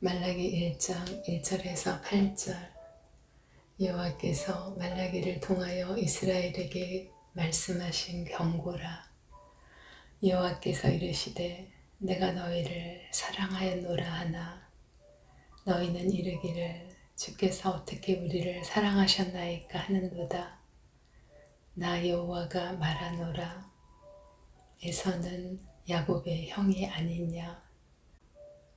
말라기 1장 1절에서 8절. 여호와께서 말라기를 통하여 이스라엘에게 말씀하신 경고라. 여호와께서 이르시되 내가 너희를 사랑하였노라 하나. 너희는 이르기를 주께서 어떻게 우리를 사랑하셨나이까 하는도다. 나 여호와가 말하노라. 에서는 야곱의 형이 아니냐.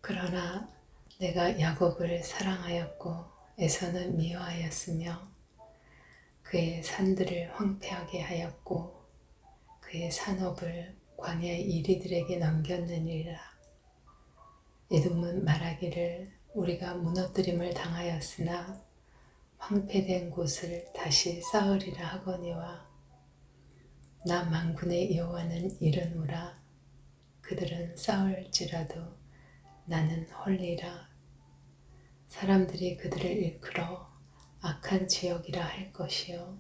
그러나 내가 야곱을 사랑하였고 에서는 미워하였으며 그의 산들을 황폐하게 하였고 그의 산업을 광야의 이리들에게 넘겼느니라. 에돔은 말하기를 우리가 무너뜨림을 당하였으나 황폐된 곳을 다시 쌓으리라 하거니와 나 만군의 여호와는 이르노라 그들은 쌓을지라도 나는 헐리라 사람들이 그들을 일컬어 악한 지역이라 할 것이요.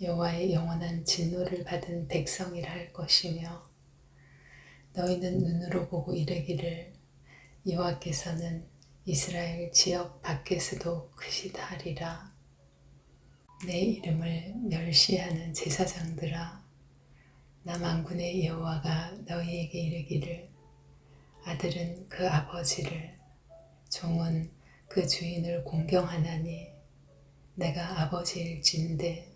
여호와의 영원한 진노를 받은 백성이라 할 것이며 너희는 눈으로 보고 이르기를 여호와께서는 이스라엘 지역 밖에서도 크시다 하리라. 내 이름을 멸시하는 제사장들아 나 만군의 여호와가 너희에게 이르기를 아들은 그 아버지를 그 주인을 공경하나니 내가 아버지일진데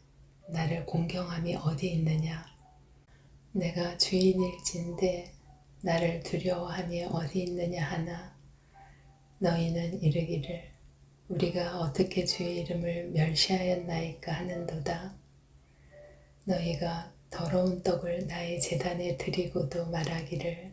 나를 공경함이 어디 있느냐? 내가 주인일진데 나를 두려워함이 어디 있느냐 하나? 너희는 이르기를 우리가 어떻게 주의 이름을 멸시하였나이까 하는도다. 너희가 더러운 떡을 나의 재단에 드리고도 말하기를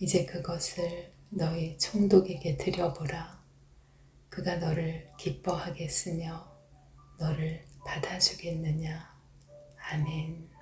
이제 그것을 너희 총독에게 드려보라. 그가 너를 기뻐하겠으며 너를 받아주겠느냐. 아멘.